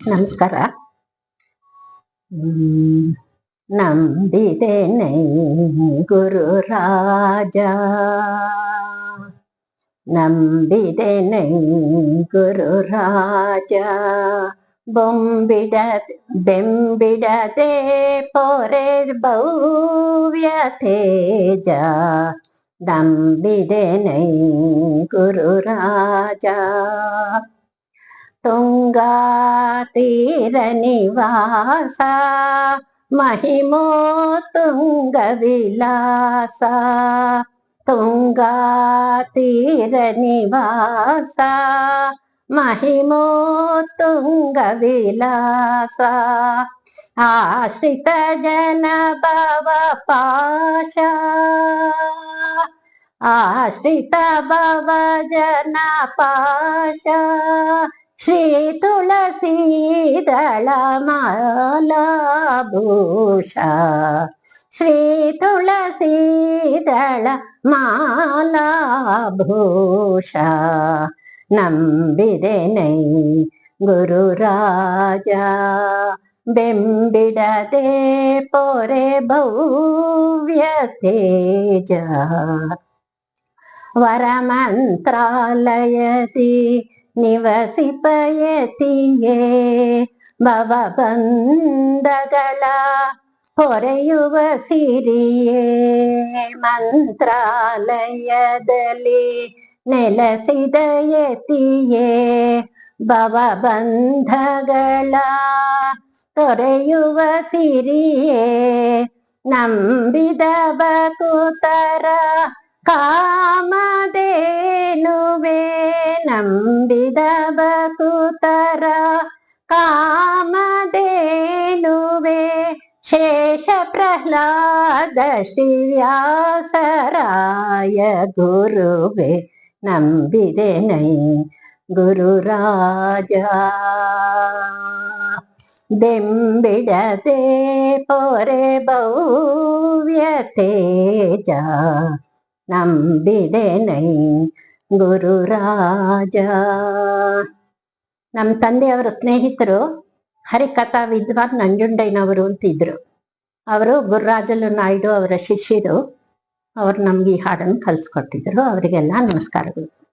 ನಮಸ್ಕಾರ ಹ್ಮ್. ನಂಬಿದೆನೆ ಗುರು ರಾಜ ನಂಬಿದೆನೆ ಗುರು ರಾಜ ಬೊಂಬಿಡ ಬೆಂಬಿಡದೆ ಪೊರೆ ಭವ್ಯ ತೇಜ ನಂಬಿದೆನೆ ಗುರು ರಾಜ ತುಂಗಾ ತೀರ ನಿವಾಸ ಮಹಿಮೋ ತುಂಗ ವಿಲಾಸ ತುಂಗಾ ತೀರ ನಿವಾಸ ಮಹಿಮೋ ತುಂಗ ವಿಲಾಸ ಆಶ್ರಿತ ಜನ ಭವ ಪಾಶ ಆಶ್ರಿತ ಭವ ಜನ ಪಾಶ ಶ್ರೀ ತುಳಸೀದಳ ಮಾಲಾಭೂಷ ಶ್ರೀ ತುಳಸೀದಳ ಮಾಲಾಭೂಷ ನಂಬಿದೆನೈ ಗುರು ರಾಜ ಬೆಂಬಿಡದೆ ಪೊರೆ ಭವ್ಯ ತೇಜ ವರಮಂತ್ರಾಲಯದಿ ನಿವಸಿಪಯತಿಯೇ ಭವಬಂಧಗಳ ಹೊರೆಯುವ ಸಿರಿಯೇ ಮಂತ್ರಾಲಯದಲ್ಲಿ ನೆಲೆಸಿದ ಯತಿಯೇ ಭವಬಂಧಗಳ ತೊರೆಯುವ ಸಿರಿಯೇ ನಂಬಿದ ಬಕುತರ ನಂಬಿದ ಬಕುತರ ಕಾಮಧೇನುವೆ ಶೇಷ ಪ್ರಹ್ಲಾದ ಶ್ರೀವ್ಯಾಸರಾಯ ಗುರುವೆ ನಂಬಿದೆ ನೈ ಗುರು ರಾಜ ಬೆಂಬಿಡದೆ ಪೊರೆ ಭವ್ಯ ತೇಜ ನಂಬಿದೆ ನೈ ಗುರು ರಾಜ ನಮ್ಮ ತಂದೆಯವರ ಸ್ನೇಹಿತರು ಹರಿಕಥಾ ವಿದ್ವಾನ್ ನಂಜುಂಡಯ್ಯನವರು ಅಂತ ಇದ್ರು ಅವರು ಗುರುರಾಜಲು ನಾಯ್ಡು ಅವರ ಶಿಷ್ಯರು. ಅವ್ರು ನಮ್ಗೆ ಈ ಹಾಡನ್ನು ಕಲ್ಸ್ಕೊಟ್ಟಿದ್ರು. ಅವರಿಗೆಲ್ಲ ನಮಸ್ಕಾರಗಳು.